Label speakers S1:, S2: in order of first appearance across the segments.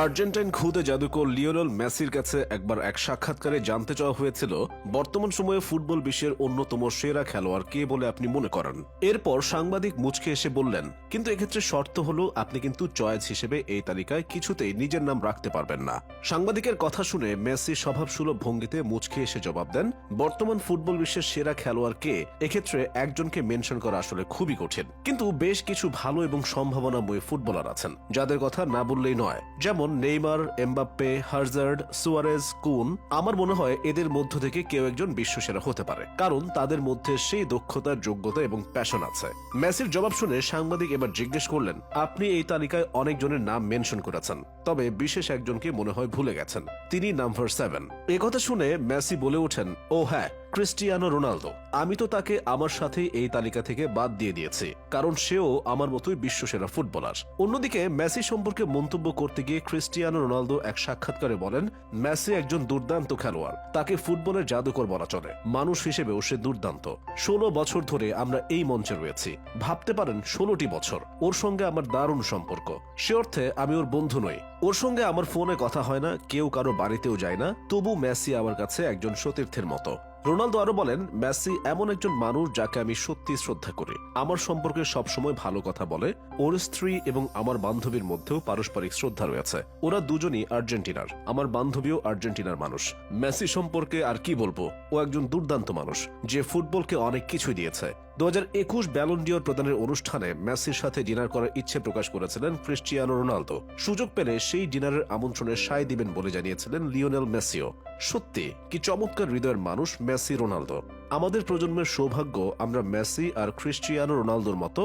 S1: Argentine খুদে জাদুকর Lionel মেসির কাছে একবার এক সাক্ষাৎকারে জানতে চাওয়া হয়েছিল, বর্তমান সময়ে ফুটবল বিশ্বের অন্যতম সেরা খেলোয়াড় কে বলে আপনি মনে করেন? এরপর সাংবাদিক মুচকে এসে বললেন, কিন্তু এক্ষেত্রে শর্ত হলো আপনি কিন্তু চয়েস হিসেবে এই তালিকায় কিছুতেই নিজের নাম রাখতে পারবেন না। সাংবাদিকের কথা শুনে মেসি স্বভাবসুলভ ভঙ্গিতে মুচকে এসে জবাব দেন, বর্তমান ফুটবল বিশ্বের সেরা খেলোয়াড় কে? এক্ষেত্রে একজনকে মেনশন করা আসলে খুবই কঠিন। কিন্তু বেশ কিছু ভালো এবং সম্ভাবনাময় ফুটবলার আছেন, যাদের কথা না বললেই নয়। যেমন নেইমার, এমবাপ্পে, হার্জার্ড, সুয়ারেজ, কুন, আমার মনে হয় এদের মধ্য থেকে কেউ একজন বিশ্বসেরা হতে পারে, কারণ তাদের মধ্যে সেই দক্ষতা যোগ্যতা এবং প্যাশন আছে। মেসির জবাব শুনে সাংবাদিক এবার জিজ্ঞেস করলেন, আপনি এই তালিকায় অনেকজনের নাম মেনশন করেছেন, তবে বিশেষ একজনকে মনে হয় ভুলে গেছেন, তিনি নাম্বার সেভেন। কথা শুনে মেসি বলে ওঠেন, ও হ্যাঁ ক্রিস্টিয়ানো রোনালদো। আমি তো তাকে আমার সাথে এই তালিকা থেকে বাদ দিয়ে দিয়েছি, কারণ সেও আমার মতোই বিশ্বসেরা ফুটবলার। অন্যদিকে, মেসি সম্পর্কে মন্তব্য করতে গিয়ে ক্রিস্টিয়ানো রোনালদো এক সাক্ষাৎকারে বলেন, মেসি একজন দুর্দান্ত খেলোয়াড়। তাকে ফুটবলের জাদুকর বলা চলে। মানুষ হিসেবেও সে দুর্দান্ত। ষোলো বছর ধরে আমরা এই মঞ্চে রয়েছি। ভাবতে পারেন, ষোলোটি বছর। ওর সঙ্গে আমার দারুণ সম্পর্ক। সে অর্থে আমি ওর বন্ধু নই। ওর সঙ্গে আমার ফোনে কথা হয় না, কেউ কারও বাড়িতেও যায় না। তবু মেসি আমার কাছে একজন সতীর্থের মতো। রোনালদো আরও বলেন, মেসি এমন একজন মানুষ যাকে আমি সত্যি শ্রদ্ধা করি। আমার সম্পর্কে সবসময় ভালো কথা বলে, ওর স্ত্রী এবং আমার বান্ধবীর মধ্যেও পারস্পরিক শ্রদ্ধা রয়েছে। ওরা দুজনই আর্জেন্টিনার। আমার বান্ধবীও আর্জেন্টিনার মানুষ। মেসি সম্পর্কে আর কি বলব? ও একজন দুর্দান্ত মানুষ, যে ফুটবলকে অনেক কিছুই দিয়েছে। দু হাজার একুশ ব্যালন্ডিয়র প্রদানের অনুষ্ঠানে মেসির সাথে ডিনার করার ইচ্ছে প্রকাশ করেছিলেন ক্রিস্টিয়ানো রোনালদো। সুযোগ পেলে সেই ডিনারের আমন্ত্রণে সায় দিবেন বলে জানিয়েছিলেন লিওনেল মেসিও। সত্যি, কি চমৎকার হৃদয়ের মানুষ মেসি রোনালদো। আমাদের প্রজন্মের সৌভাগ্য, আমরা মেসি আর ক্রিস্টিয়ানো রোনালদোর মতো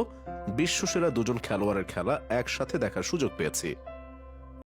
S1: বিশ্বসেরা দুজন খেলোয়াড়ের খেলা একসাথে দেখার সুযোগ পেয়েছি।